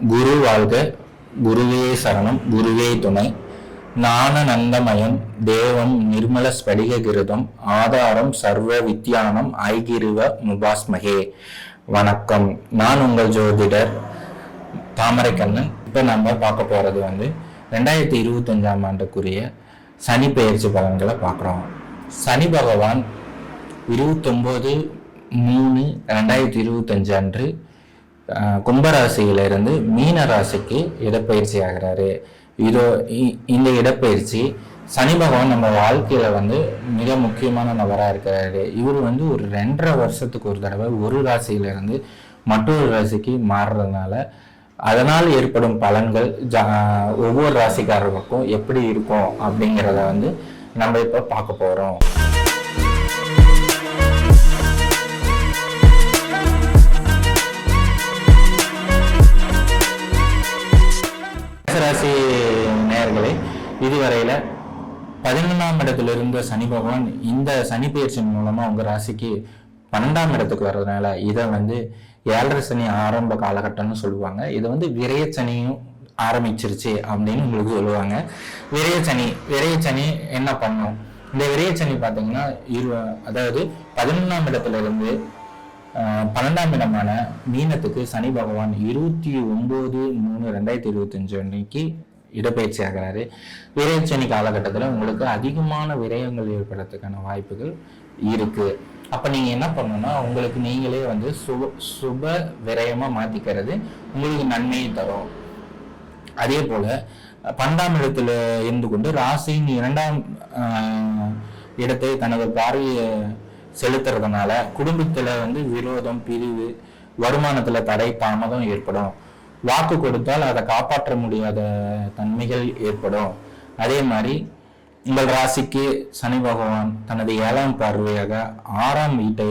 குரு வாழ்க குருவே சரணம் குருவே துணை. ஞானநந்தமயம் தேவம் நிர்மல ஸ்படிக கிருதம் ஆதாரம் சர்வ வித்யானம் ஐகிருவ முபாஸ்மகே வணக்கம். நான் உங்கள் ஜோதிடர் தாமரைக்கண்ணன். இப்போ நம்ம பார்க்க போகிறது வந்து ரெண்டாயிரத்தி இருபத்தஞ்சாம் ஆண்டுக்குரிய சனி பெயர்ச்சி பலன்களை பார்க்குறோம். சனி பகவான் இருபத்தொம்போது மூணு ரெண்டாயிரத்தி இருபத்தஞ்சு அன்று கும்பராசியிலிருந்து மீன ராசிக்கு இடப்பயிற்சி ஆகிறாரு. இதோ இ- இந்த இடப்பயிற்சி சனி பகவான் நம்ம வாழ்க்கையில வந்து மிக முக்கியமான நபராக இருக்கிறாரு. இவர் வந்து ஒரு ரெண்டரை வருஷத்துக்கு ஒரு தடவை ஒரு ராசியிலிருந்து மற்றொரு ராசிக்கு மாறுறதுனால அதனால் ஏற்படும் பலன்கள் ஜா ஒவ்வொரு ராசிக்காரர்களுக்கும் எப்படி இருக்கும் அப்படிங்கிறத வந்து நம்ம இப்போ பார்க்க போகிறோம் ராசி நேர்களே இதுவரையில பதினொன்றாம் இடத்துல இருந்த சனி பகவான் இந்த சனி பயிற்சியின் மூலமா உங்க ராசிக்கு பன்னெண்டாம் இடத்துக்கு வர்றதுனால இதை வந்து ஏழரை சனி ஆரம்ப காலகட்டம்னு சொல்லுவாங்க. இதை வந்து விரைய சனியும் ஆரம்பிச்சிருச்சு அப்படின்னு உங்களுக்கு சொல்லுவாங்க. விரைய சனி விரைய சனி என்ன பண்ணும்? இந்த விரைய சனி பார்த்தீங்கன்னா இரு அதாவது பதினொன்றாம் இடத்துல இருந்து பன்னெண்டாம் இடமான மீனத்துக்கு சனி பகவான் இருபத்தி ஒன்பது மூணு ரெண்டாயிரத்தி இருபத்தஞ்சு அன்னைக்கு இடப்பெயர்ச்சி ஆகிறாரு. விரைச்சனி காலகட்டத்தில் உங்களுக்கு அதிகமான விரயங்கள் ஏற்படுறதுக்கான வாய்ப்புகள் இருக்கு. அப்போ நீங்கள் என்ன பண்ணணும்னா உங்களுக்கு நீங்களே வந்து சுப சுப விரயமாக மாற்றிக்கிறது உங்களுக்கு நன்மையை தரும். அதே போல பன்னெண்டாம் இடத்துல இருந்து கொண்டு ராசியின் இரண்டாம் இடத்தை தனது பார்வையை செலுத்துறதுனால குடும்பத்துல வந்து விரோதம் பிரிவு வருமானத்துல தடை தாமதம் ஏற்படும். வாக்கு கொடுத்தால் அதை காப்பாற்ற முடியாத தன்மைகள் ஏற்படும். அதே மாதிரி உங்கள் ராசிக்கு சனி பகவான் தனது ஏழாம் பார்வையாக ஆறாம் வீட்டை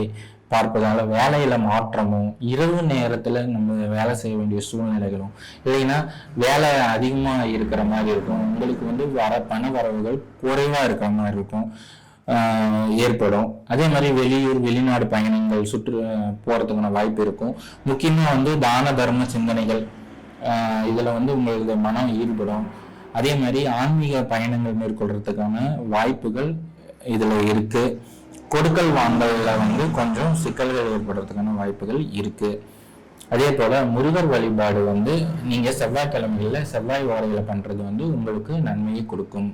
பார்ப்பதால வேலையில மாற்றமும் இரவு நேரத்துல நம்ம வேலை செய்ய வேண்டிய சூழ்நிலைகளும் இல்லைன்னா வேலை அதிகமா இருக்கிற மாதிரி இருக்கும். உங்களுக்கு வந்து வர பண வரவுகள் குறைவா இருக்கிற மாதிரி இருக்கும். ஏற்படும். அதே மாதிரி வெளியூர் வெளிநாடு பயணங்கள் சுற்று போகிறதுக்கான வாய்ப்பு இருக்கும். முக்கியமாக வந்து தான தர்ம சிந்தனைகள் இதில் வந்து உங்களது மனம் ஈடுபடும். அதே மாதிரி ஆன்மீக பயணங்கள் மேற்கொள்றதுக்கான வாய்ப்புகள் இதில் இருக்கு. கொடுக்கல் வாங்கல்ல வந்து கொஞ்சம் சிக்கல்கள் ஏற்படுறதுக்கான வாய்ப்புகள் இருக்கு. அதே போல முருகர் வழிபாடு வந்து நீங்க செவ்வாய்க்கிழமைகளில் செவ்வாய் ஓரையில பண்றது வந்து உங்களுக்கு நன்மையை கொடுக்கும்.